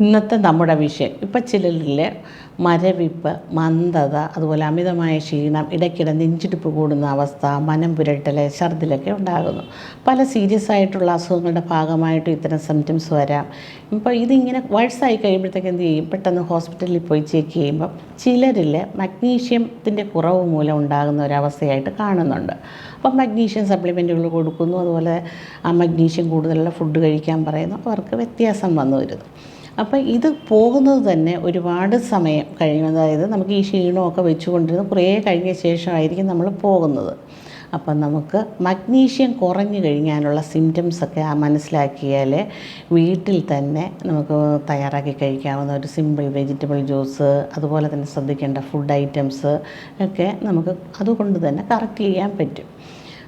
ഇന്നത്തെ നമ്മുടെ വിഷയം. ഇപ്പം ചിലരിൽ മരവിപ്പ് മന്ദത അതുപോലെ അമിതമായ ക്ഷീണം ഇടയ്ക്കിടെ നെഞ്ചിടിപ്പ് കൂടുന്ന അവസ്ഥ മനം പുരട്ടൽ ഛർദിലൊക്കെ ഉണ്ടാകുന്നു. പല സീരിയസ് ആയിട്ടുള്ള അസുഖങ്ങളുടെ ഭാഗമായിട്ട് ഇത്തരം സിംറ്റംസ് വരാം. ഇപ്പോൾ ഇതിങ്ങനെ വയസ്സായി കഴിയുമ്പോഴത്തേക്ക് എന്ത് ചെയ്യും? പെട്ടെന്ന് ഹോസ്പിറ്റലിൽ പോയി ചെക്ക് ചെയ്യുമ്പം ചിലരിൽ മഗ്നീഷ്യത്തിന്റെ കുറവ് മൂലം ഉണ്ടാകുന്ന ഒരവസ്ഥയായിട്ട് കാണുന്നുണ്ട്. അപ്പം മഗ്നീഷ്യം സപ്ലിമെന്റുകൾ കൊടുക്കുന്നു. അതുപോലെ ആ മഗ്നീഷ്യം കൂടുതലുള്ള ഫുഡ് കഴിക്കാൻ പറയുന്നു. അവർക്ക് വ്യത്യാസം വന്നു വരുന്നു. അപ്പോൾ ഇത് പോകുന്നത് തന്നെ ഒരുപാട് സമയം കഴിയും അതായത് നമുക്ക് ഈ ക്ഷീണമൊക്കെ വെച്ചുകൊണ്ടിരുന്ന് കുറേ കഴിഞ്ഞ ശേഷമായിരിക്കും നമ്മൾ പോകുന്നത്. അപ്പം നമുക്ക് മഗ്നീഷ്യം കുറഞ്ഞു കഴിഞ്ഞാലുള്ള സിംറ്റംസ് ഒക്കെ ആ മനസ്സിലാക്കിയാൽ വീട്ടിൽ തന്നെ നമുക്ക് തയ്യാറാക്കി കഴിക്കാവുന്ന ഒരു സിമ്പിൾ വെജിറ്റബിൾ ജ്യൂസ് അതുപോലെ തന്നെ ശ്രദ്ധിക്കേണ്ട ഫുഡ് ഐറ്റംസ് ഒക്കെ നമുക്ക് അതുകൊണ്ട് തന്നെ കറക്റ്റ് ചെയ്യാൻ പറ്റും.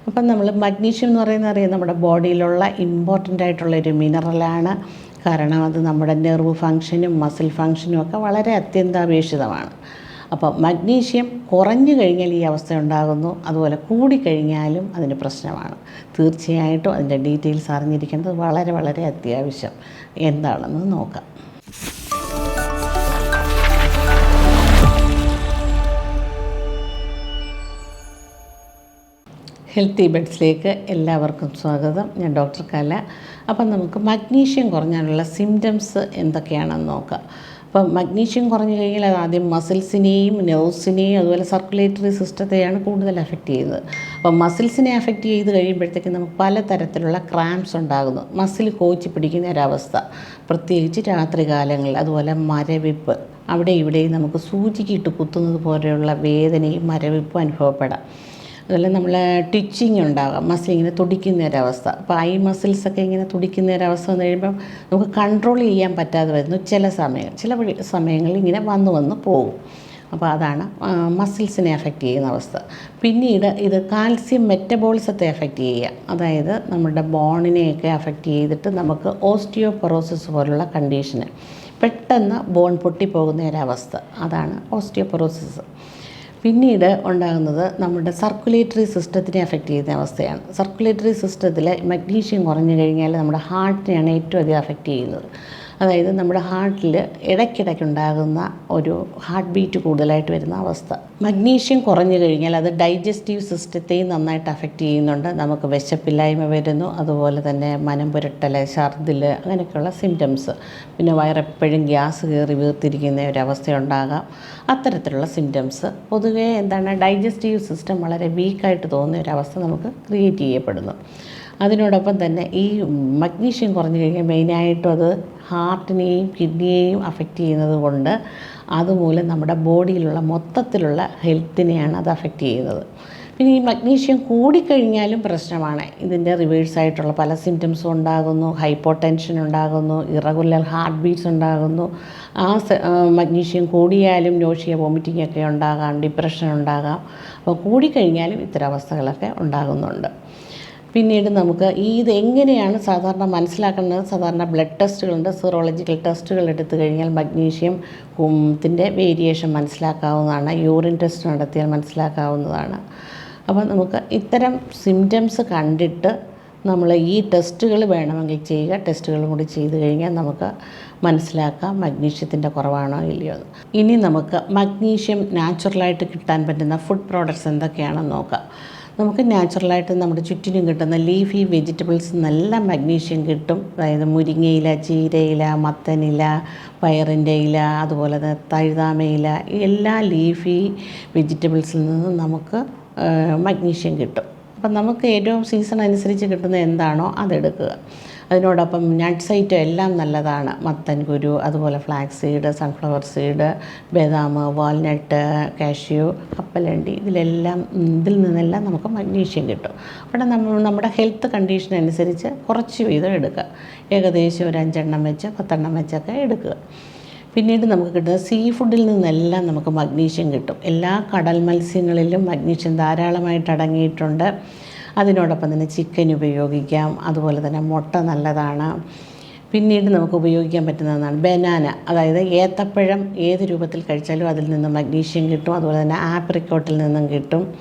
അപ്പം നമ്മൾ മഗ്നീഷ്യം എന്ന് പറയുന്നത് അറിയാം നമ്മുടെ ബോഡിയിലുള്ള ഇമ്പോർട്ടന്റ് ആയിട്ടുള്ള ഒരു മിനറലാണ് കാരണം അത് നമ്മുടെ നെർവ് ഫങ്ഷനും മസിൽ ഫങ്ഷനും ഒക്കെ വളരെ അത്യന്താപേക്ഷിതമാണ്. അപ്പോൾ മഗ്നീഷ്യം കുറഞ്ഞു കഴിഞ്ഞാൽ ഈ അവസ്ഥ ഉണ്ടാകുന്നു. അതുപോലെ കൂടിക്കഴിഞ്ഞാലും അതിന് പ്രശ്നമാണ്. തീർച്ചയായിട്ടും അതിന്റെ ഡീറ്റെയിൽസ് അറിഞ്ഞിരിക്കേണ്ടത് വളരെ വളരെ അത്യാവശ്യം. എന്താണെന്ന് നോക്കാം. ഹെൽത്തി ബെഡ്സിലേക്ക് എല്ലാവർക്കും സ്വാഗതം. ഞാൻ ഡോക്ടർ കല. അപ്പം നമുക്ക് മഗ്നീഷ്യം കുറഞ്ഞാലുള്ള സിംറ്റംസ് എന്തൊക്കെയാണെന്ന് നോക്കാം. അപ്പം മഗ്നീഷ്യം കുറഞ്ഞു കഴിഞ്ഞാൽ അത് ആദ്യം മസിൽസിനെയും നെർവ്സിനെയും അതുപോലെ സർക്കുലേറ്ററി സിസ്റ്റത്തെയാണ് കൂടുതൽ അഫക്റ്റ് ചെയ്യുന്നത്. അപ്പം മസിൽസിനെ അഫക്റ്റ് ചെയ്ത് കഴിയുമ്പോഴത്തേക്കും നമുക്ക് പലതരത്തിലുള്ള ക്രാംസ് ഉണ്ടാകുന്നു. മസിൽ കോച്ചി പിടിക്കുന്ന ഒരവസ്ഥ. പ്രത്യേകിച്ച് രാത്രി കാലങ്ങളിൽ അതുപോലെ മരവിപ്പ്. അവിടെ ഇവിടെയും നമുക്ക് സൂചിക്കിട്ട് കുത്തുന്നത് പോലെയുള്ള വേദനയും മരവിപ്പും അനുഭവപ്പെടാം. അതുപോലെ നമ്മൾ ടിച്ചിങ് ഉണ്ടാകാം മസിൽ ഇങ്ങനെ തുടിക്കുന്ന ഒരവസ്ഥ അപ്പോൾ ഐ മസിൽസൊക്കെ ഇങ്ങനെ തുടിക്കുന്ന ഒരവസ്ഥ വന്നു കഴിയുമ്പം നമുക്ക് കൺട്രോൾ ചെയ്യാൻ പറ്റാതെ വരുന്നു ചില സമയം ചില സമയങ്ങളിൽ ഇങ്ങനെ വന്നു വന്ന് പോകും. അപ്പോൾ അതാണ് മസിൽസിനെ എഫക്റ്റ് ചെയ്യുന്ന അവസ്ഥ. പിന്നീട് ഇത് കാൽസ്യം മെറ്റബോളിസത്തെ എഫക്റ്റ് ചെയ്യുക. അതായത് നമ്മുടെ ബോണിനെയൊക്കെ എഫക്റ്റ് ചെയ്തിട്ട് നമുക്ക് ഓസ്റ്റിയോപൊറോസിസ് പോലുള്ള കണ്ടീഷന് പെട്ടെന്ന് ബോൺ പൊട്ടിപ്പോകുന്ന ഒരവസ്ഥ അതാണ് ഓസ്റ്റിയോപൊറോസിസ് പിന്നീട് ഉണ്ടാകുന്നത് നമ്മുടെ സർക്കുലേറ്ററി സിസ്റ്റത്തിനെ അഫക്റ്റ് ചെയ്യുന്ന അവസ്ഥയാണ്. സർക്കുലേറ്ററി സിസ്റ്റത്തിൽ മഗ്നീഷ്യം കുറഞ്ഞു കഴിഞ്ഞാൽ നമ്മുടെ ഹാർട്ടിനെയാണ് ഏറ്റവും അധികം അഫക്റ്റ് ചെയ്യുന്നത്. അതായത് നമ്മുടെ ഹാർട്ടിൽ ഇടയ്ക്കിടയ്ക്ക് ഉണ്ടാകുന്ന ഒരു ഹാർട്ട് ബീറ്റ് കൂടുതലായിട്ട് വരുന്ന അവസ്ഥ. മഗ്നീഷ്യം കുറഞ്ഞു കഴിഞ്ഞാൽ അത് ഡൈജസ്റ്റീവ് സിസ്റ്റത്തെയും നന്നായിട്ട് അഫക്റ്റ് ചെയ്യുന്നുണ്ട്. നമുക്ക് വിശപ്പില്ലായ്മ വരുന്നു. അതുപോലെ തന്നെ മനം പുരട്ടൽ ഛർദിൽ അങ്ങനെയൊക്കെയുള്ള സിംറ്റംസ് പിന്നെ വയറെപ്പോഴും ഗ്യാസ് കയറി വീർത്തിരിക്കുന്ന ഒരവസ്ഥ ഉണ്ടാകാം അത്തരത്തിലുള്ള സിംറ്റംസ് പൊതുവേ എന്താണ് ഡൈജസ്റ്റീവ് സിസ്റ്റം വളരെ വീക്കായിട്ട് തോന്നുന്ന ഒരവസ്ഥ നമുക്ക് ക്രിയേറ്റ് ചെയ്യപ്പെടുന്നു. അതിനോടൊപ്പം തന്നെ ഈ മഗ്നീഷ്യം കുറഞ്ഞു കഴിഞ്ഞാൽ മെയിനായിട്ടും അത് ഹാർട്ടിനെയും കിഡ്നിയെയും അഫക്റ്റ് ചെയ്യുന്നത് കൊണ്ട് അതുമൂലം നമ്മുടെ ബോഡിയിലുള്ള മൊത്തത്തിലുള്ള ഹെൽത്തിനെയാണ് അത് അഫക്റ്റ് ചെയ്യുന്നത്. പിന്നെ ഈ മഗ്നീഷ്യം കൂടിക്കഴിഞ്ഞാലും പ്രശ്നമാണ്. ഇതിന്റെ റിവേഴ്സായിട്ടുള്ള പല സിംറ്റംസും ഉണ്ടാകുന്നു. ഹൈപ്പോ ടെൻഷൻ ഉണ്ടാകുന്നു. ഇറഗുലർ ഹാർട്ട് ബീറ്റ്സ് ഉണ്ടാകുന്നു. ആ, മഗ്നീഷ്യം കൂടിയാലും നോഷിയ വോമിറ്റിംഗ് ഒക്കെ ഉണ്ടാകാം ഡിപ്രഷൻ ഉണ്ടാകാം. അപ്പോൾ കൂടിക്കഴിഞ്ഞാലും ഇത്തരം അവസ്ഥകളൊക്കെ ഉണ്ടാകുന്നുണ്ട്. പിന്നീട് നമുക്ക് ഈ ഇത് എങ്ങനെയാണ് സാധാരണ മനസ്സിലാക്കേണ്ടത്? സാധാരണ ബ്ലഡ് ടെസ്റ്റുകളുണ്ട് സിറോളജിക്കൽ ടെസ്റ്റുകൾ എടുത്തു കഴിഞ്ഞാൽ മഗ്നീഷ്യം ത്തിന്റെ വേരിയേഷൻ മനസ്സിലാക്കാവുന്നതാണ്. യൂറിൻ ടെസ്റ്റ് നടത്തിയാൽ മനസ്സിലാക്കാവുന്നതാണ്. അപ്പോൾ നമുക്ക് ഇത്തരം സിംറ്റംസ് കണ്ടിട്ട് നമ്മൾ ഈ ടെസ്റ്റുകൾ വേണമെങ്കിൽ ചെയ്യുക. ടെസ്റ്റുകളും കൂടി ചെയ്ത് കഴിഞ്ഞാൽ നമുക്ക് മനസ്സിലാക്കാം മഗ്നീഷ്യത്തിന്റെ കുറവാണോ ഇല്ലയോ ഇനി നമുക്ക് മഗ്നീഷ്യം നാച്ചുറലായിട്ട് കിട്ടാൻ പറ്റുന്ന ഫുഡ് പ്രോഡക്ട്സ് എന്തൊക്കെയാണെന്ന് നോക്കാം. നമുക്ക് നാച്ചുറലായിട്ട് നമ്മുടെ ചുറ്റിനും കിട്ടുന്ന ലീഫി വെജിറ്റബിൾസ് നല്ല മഗ്നീഷ്യം കിട്ടും. അതായത് മുരിങ്ങയില ചീരയില മത്തനില പയറിന്റെ ഇല അതുപോലെ തന്നെ തഴുതാമയില എല്ലാ ലീഫി വെജിറ്റബിൾസിൽ നിന്നും നമുക്ക് മഗ്നീഷ്യം കിട്ടും. അപ്പം നമുക്ക് ഏറ്റവും സീസൺ അനുസരിച്ച് കിട്ടുന്ന എന്താണോ അതെടുക്കുക. അതിനോടൊപ്പം നട്ട്സ് ഐറ്റം എല്ലാം നല്ലതാണ്. മത്തൻ കുരു അതുപോലെ ഫ്ലാക്സ് സീഡ് സൺഫ്ലവർ സീഡ് ബദാം വാൽനട്ട് കാഷ്യൂ കപ്പലണ്ടി ഇതിലെല്ലാം ഇതിൽ നിന്നെല്ലാം നമുക്ക് മഗ്നീഷ്യം കിട്ടും. അവിടെ നമ്മൾ നമ്മുടെ ഹെൽത്ത് കണ്ടീഷൻ അനുസരിച്ച് കുറച്ച് വീതം എടുക്കുക. ഏകദേശം ഒരു അഞ്ചെണ്ണം വെച്ച് പത്തെണ്ണം വെച്ചൊക്കെ എടുക്കുക. പിന്നീട് നമുക്ക് കിട്ടുന്നത് സീ ഫുഡിൽ നിന്നെല്ലാം നമുക്ക് മഗ്നീഷ്യം കിട്ടും. എല്ലാ കടൽ മത്സ്യങ്ങളിലും മഗ്നീഷ്യം ധാരാളമായിട്ട് അടങ്ങിയിട്ടുണ്ട്. അതിനോടൊപ്പം തന്നെ ചിക്കൻ ഉപയോഗിക്കാം. അതുപോലെ തന്നെ മുട്ട നല്ലതാണ്. പിന്നീട് നമുക്ക് ഉപയോഗിക്കാൻ പറ്റുന്നതാണ് ബനാന അതായത് ഏത്തപ്പഴം ഏത് രൂപത്തിൽ കഴിച്ചാലും അതിൽ നിന്നും മഗ്നീഷ്യം കിട്ടും. അതുപോലെ തന്നെ ആപ്രിക്കോട്ടിൽ നിന്നും കിട്ടും.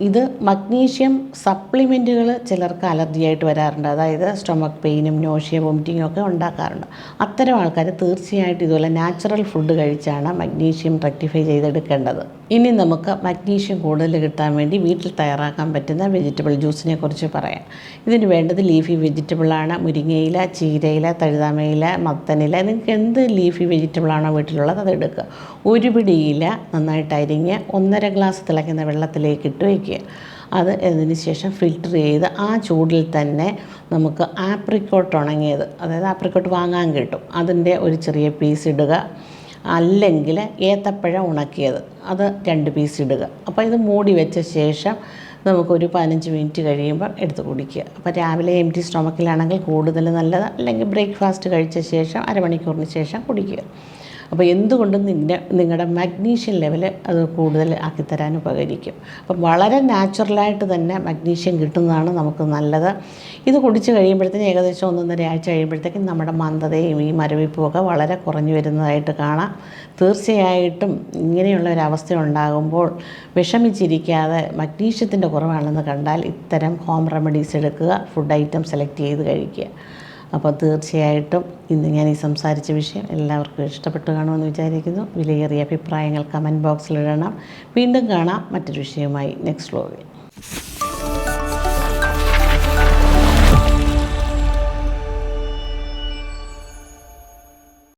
ഇത് മഗ്നീഷ്യം സപ്ലിമെന്റുകൾ ചിലർക്ക് അലർജിയായിട്ട് വരാറുണ്ട്. അതായത് സ്റ്റൊമക്ക് പെയിനും നോഷ്യ വോമിറ്റിങ്ങും ഒക്കെ ഉണ്ടാക്കാറുണ്ട്. അത്തരം ആൾക്കാർ തീർച്ചയായിട്ടും ഇതുപോലെ നാച്ചുറൽ ഫുഡ് കഴിച്ചാണ് മഗ്നീഷ്യം റെക്ടിഫൈ ചെയ്തെടുക്കേണ്ടത്. ഇനി നമുക്ക് മഗ്നീഷ്യം കൂടുതൽ കിട്ടാൻ വേണ്ടി വീട്ടിൽ തയ്യാറാക്കാൻ പറ്റുന്ന വെജിറ്റബിൾ ജ്യൂസിനെ കുറിച്ച് പറയാം. ഇതിന് വേണ്ടത് ലീഫി വെജിറ്റബിളാണ് മുരിങ്ങയില ചീരയില തഴുതാമയില മത്തനില നിങ്ങൾക്ക് എന്ത് ലീഫി വെജിറ്റബിളാണോ വീട്ടിലുള്ളത് അത് എടുക്കുക. ഒരു പിടി ഇല നന്നായിട്ട് അരിഞ്ഞ് ഒന്നര ഗ്ലാസ് തിളയ്ക്കുന്ന വെള്ളത്തിലേക്ക് ഇട്ട് വയ്ക്കുക. അത് അതിന് ശേഷം ഫിൽറ്റർ ചെയ്ത് ആ ചൂടിൽ തന്നെ നമുക്ക് ആപ്രിക്കോട്ട് ഉണങ്ങിയത് അതായത് ആപ്രിക്കോട്ട് വാങ്ങാൻ കിട്ടും. അതിന്റെ ഒരു ചെറിയ പീസ് ഇടുക അല്ലെങ്കിൽ ഏത്തപ്പഴം ഉണക്കിയത് അത് രണ്ട് പീസ് ഇടുക. അപ്പോൾ ഇത് മൂടി വെച്ച ശേഷം നമുക്കൊരു പതിനഞ്ച് മിനിറ്റ് കഴിയുമ്പോൾ എടുത്ത് കുടിക്കുക. അപ്പോൾ രാവിലെ എം ടി സ്റ്റൊമക്കിലാണെങ്കിൽ കൂടുതൽ നല്ലത് അല്ലെങ്കിൽ ബ്രേക്ക്ഫാസ്റ്റ് കഴിച്ച ശേഷം അരമണിക്കൂറിന് ശേഷം കുടിക്കുക. അപ്പോൾ എന്തുകൊണ്ടും നിങ്ങളുടെ നിങ്ങളുടെ മഗ്നീഷ്യം ലെവൽ അത് കൂടുതൽ ആക്കിത്തരാൻ ഉപകരിക്കും. അപ്പം വളരെ നാച്ചുറലായിട്ട് തന്നെ മഗ്നീഷ്യം കിട്ടുന്നതാണ് നമുക്ക് നല്ലത്. ഇത് കുടിച്ച് കഴിയുമ്പോഴത്തേക്കും ഏകദേശം ഒന്നൊന്നര ആഴ്ച കഴിയുമ്പോഴത്തേക്കും നമ്മുടെ മന്ദതയും ഈ മരവിപ്പും ഒക്കെ വളരെ കുറഞ്ഞു വരുന്നതായിട്ട് കാണാം. തീർച്ചയായിട്ടും ഇങ്ങനെയുള്ള ഒരു അവസ്ഥ ഉണ്ടാകുമ്പോൾ വിഷമിച്ചിരിക്കാതെ മഗ്നീഷ്യത്തിന്റെ കുറവാണെന്ന് കണ്ടാൽ ഇത്തരം ഹോം റെമഡീസ് എടുക്കുക ഫുഡ് ഐറ്റം സെലക്ട് ചെയ്ത് കഴിക്കുക. അപ്പോൾ തീർച്ചയായിട്ടും ഇന്ന് ഞാൻ ഈ സംസാരിച്ച വിഷയം എല്ലാവർക്കും ഇഷ്ടപ്പെട്ടു കാണുമെന്ന് വിചാരിക്കുന്നു. വിലയേറിയ അഭിപ്രായങ്ങൾ കമന്റ് ബോക്സിൽ ഇടണം. വീണ്ടും കാണാം മറ്റൊരു വിഷയവുമായി. നെക്സ്റ്റ് വ്ലോഗിൽ